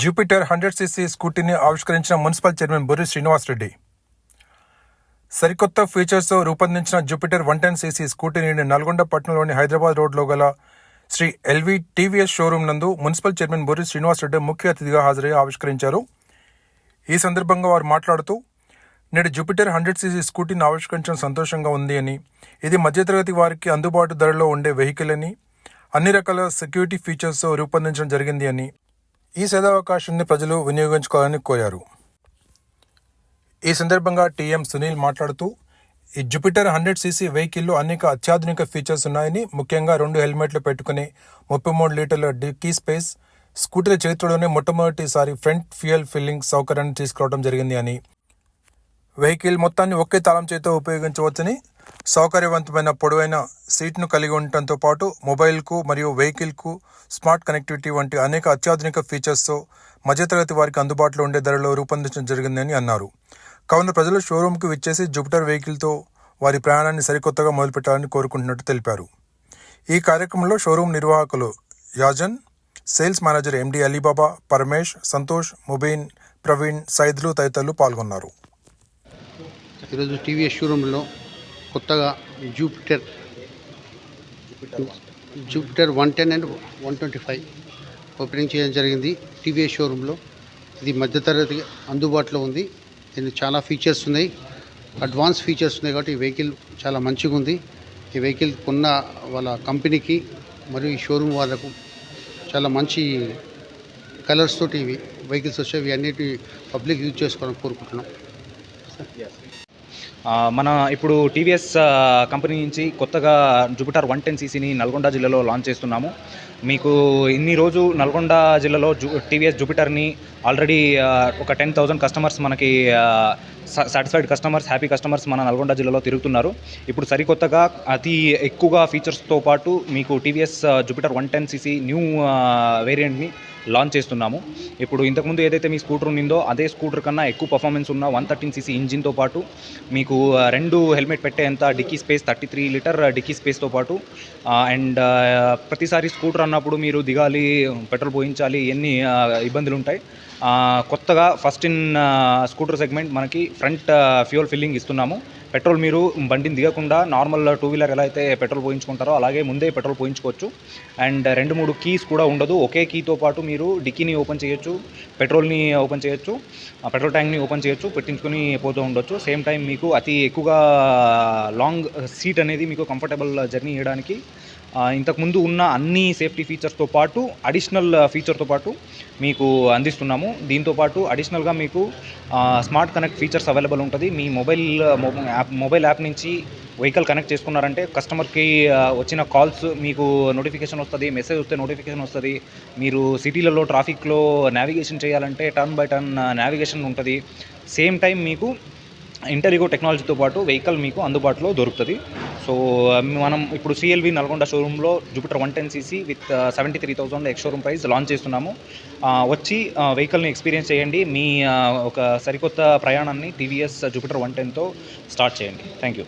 Jupiter hundred CC స్కూటీని ఆవిష్కరించిన municipal chairman Borri Srinivasa Reddy. సరికొత్త ఫీచర్స్తో రూపొందించిన జూపిటర్ వన్ టెన్ సీసీ స్కూటీని నల్గొండ పట్టణంలోని హైదరాబాద్ రోడ్లో గల శ్రీ ఎల్వి టీవీఎస్ షోరూమ్ నందు మున్సిపల్ చైర్మన్ బొర్రి శ్రీనివాసరెడ్డి ముఖ్య అతిథిగా హాజరై ఆవిష్కరించారు. ఈ సందర్భంగా వారు మాట్లాడుతూ నేడు జూపిటర్ హండ్రెడ్ సీసీ స్కూటీని ఆవిష్కరించడం సంతోషంగా ఉంది అని ఇది మధ్యతరగతి వారికి అందుబాటు ధరలో ఉండే వెహికల్ అని అన్ని రకాల సెక్యూరిటీ ఫీచర్స్తో రూపొందించడం జరిగింది అని ఈ సదవకాశాన్ని ప్రజలు వినియోగించుకోవాలని కోరారు. ఈ సందర్భంగా టీఎం సునీల్ మాట్లాడుతూ ఈ జూపిటర్ హండ్రెడ్ సీసీ వెహికల్లో అనేక అత్యాధునిక ఫీచర్స్ ఉన్నాయని ముఖ్యంగా రెండు హెల్మెట్లు పెట్టుకుని ముప్పై మూడు లీటర్ల డిక్కీ స్పేస్ స్కూటర్ చరిత్రలోనే మొట్టమొదటిసారి ఫ్రంట్ ఫ్యూయల్ ఫిల్లింగ్ సౌకర్యాన్ని తీసుకురావడం జరిగింది అని. వెహికల్ మొత్తాన్ని ఒకే తాళం చేతితో ఉపయోగించవచ్చని సౌకర్యవంతమైన పొడవైన సీట్ను కలిగి ఉండటంతో పాటు మొబైల్కు మరియు వెహికల్కు స్మార్ట్ కనెక్టివిటీ వంటి అనేక అత్యాధునిక ఫీచర్స్తో మధ్యతరగతి వారికి అందుబాటులో ఉండే ధరలో రూపొందించడం జరిగిందని అన్నారు. కావున ప్రజలు షోరూమ్కి విచ్చేసి జూపిటర్ వెహికల్తో వారి ప్రయాణాన్ని సరికొత్తగా మొదలుపెట్టాలని కోరుకుంటున్నట్టు తెలిపారు. ఈ కార్యక్రమంలో షోరూం నిర్వాహకులు యాజన్ sales manager MD Alibaba Paramesh Santosh Mubeen Praveen Saidulu తదితరులు పాల్గొన్నారు. ఈరోజు టీవీఎస్ షోరూంలో కొత్తగా Jupiter Jupiter one ten and one twenty five opening చేయడం జరిగింది. టీవీఎస్ షోరూంలో ఇది మధ్యతరగతి అందుబాటులో ఉంది. దీనికి చాలా ఫీచర్స్ ఉన్నాయి. అడ్వాన్స్ ఫీచర్స్ ఉన్నాయి కాబట్టి ఈ వెహికల్ చాలా మంచిగా ఉంది. ఈ వెహికల్ కొన్న వాళ్ళ కంపెనీకి మరియు ఈ షోరూమ్ వాళ్ళకు చాలా మంచి కలర్స్ తోటి ఇవి వెహికల్స్ వచ్చేవి. అన్నిటి పబ్లిక్ యూజ్ చేసుకోవాలని కోరుకుంటున్నాం. మన ఇప్పుడు టీవీఎస్ కంపెనీ నుంచి కొత్తగా జూపిటర్ వన్ టెన్ సీసీని నల్గొండ జిల్లాలో లాంచ్ చేస్తున్నాము. మీకు ఇన్ని రోజు నల్గొండ జిల్లాలో జూ టీవీఎస్ జూపిటర్ని ఆల్రెడీ ఒక టెన్ థౌజండ్ కస్టమర్స్ మనకి సాటిస్ఫైడ్ కస్టమర్స్ హ్యాపీ కస్టమర్స్ మన నల్గొండ జిల్లాలో తిరుగుతున్నారు. ఇప్పుడు సరికొత్తగా అతి ఎక్కువగా ఫీచర్స్తో పాటు మీకు TVS Jupiter one ten CC new వేరియంట్ని launch చేస్తున్నాము. ఇప్పుడు ఇంతకుముందు ఏదైతే మీ స్కూటర్ ఉన్నిందో అదే స్కూటర్ కన్నా ఎక్కువ పర్ఫార్మెన్స్ ఉన్న వన్ థర్టీన్ సీసీ ఇంజిన్తో పాటు మీకు రెండు helmet పెట్టేంత dicky space thirty three litre dicky స్పేస్తో పాటు అండ్ ప్రతిసారి స్కూటర్ అన్నప్పుడు మీరు దిగాలి పెట్రోల్ పోయించాలి ఎన్ని ఇబ్బందులు ఉంటాయి కొత్తగా ఫస్ట్ ఇన్ స్కూటర్ సెగ్మెంట్ మనకి ఫ్రంట్ ఫ్యూయల్ ఫిల్లింగ్ ఇస్తున్నాము. పెట్రోల్ మీరు బండిని దిగకుండా నార్మల్ టూ వీలర్ ఎలా అయితే పెట్రోల్ పోయించుకుంటారో అలాగే ముందే పెట్రోల్ పోయించుకోవచ్చు. అండ్ రెండు మూడు కీస్ కూడా ఉండదు. ఒకే కీతో పాటు మీరు డిక్కీని ఓపెన్ చేయొచ్చు పెట్రోల్ని ఓపెన్ చేయొచ్చు పెట్రోల్ ట్యాంక్ని ఓపెన్ చేయొచ్చు పెట్టించుకొని పోతూ ఉండొచ్చు. సేమ్ టైం మీకు అతి ఎక్కువగా లాంగ్ సీట్ అనేది మీకు కంఫర్టబుల్ జర్నీ చేయడానికి ఇంతకుముందు ఉన్న అన్ని సేఫ్టీ ఫీచర్స్తో పాటు అడిషనల్ ఫీచర్తో పాటు మీకు అందిస్తున్నాము. దీంతో పాటు అడిషనల్గా మీకు స్మార్ట్ కనెక్ట్ ఫీచర్స్ అవైలబుల్ ఉంటుంది. మీ మొబైల్ యాప్ మొబైల్ యాప్ నుంచి వెహికల్ కనెక్ట్ చేసుకున్నారంటే కస్టమర్కి వచ్చిన కాల్స్ మీకు నోటిఫికేషన్ వస్తుంది మెసేజ్ వస్తే నోటిఫికేషన్ వస్తుంది. మీరు సిటీలలో ట్రాఫిక్లో నావిగేషన్ చేయాలంటే టర్న్ బై టర్న్ నావిగేషన్ ఉంటుంది. సేమ్ టైం మీకు ఇంటర్వ్యూ టెక్నాలజీతో పాటు వెహికల్ మీకు అందుబాటులో దొరుకుతుంది. సో మనం ఇప్పుడు సిఎల్వి నల్గొండ షోరూంలో Jupiter one ten CC with seventy three thousand ex showroom price launch చేస్తున్నాము. వచ్చి వెహికల్ని ఎక్స్పీరియన్స్ చేయండి. మీ ఒక సరికొత్త ప్రయాణాన్ని టీవీఎస్ జూపిటర్ వన్ టెన్తో స్టార్ట్ చేయండి. Thank you.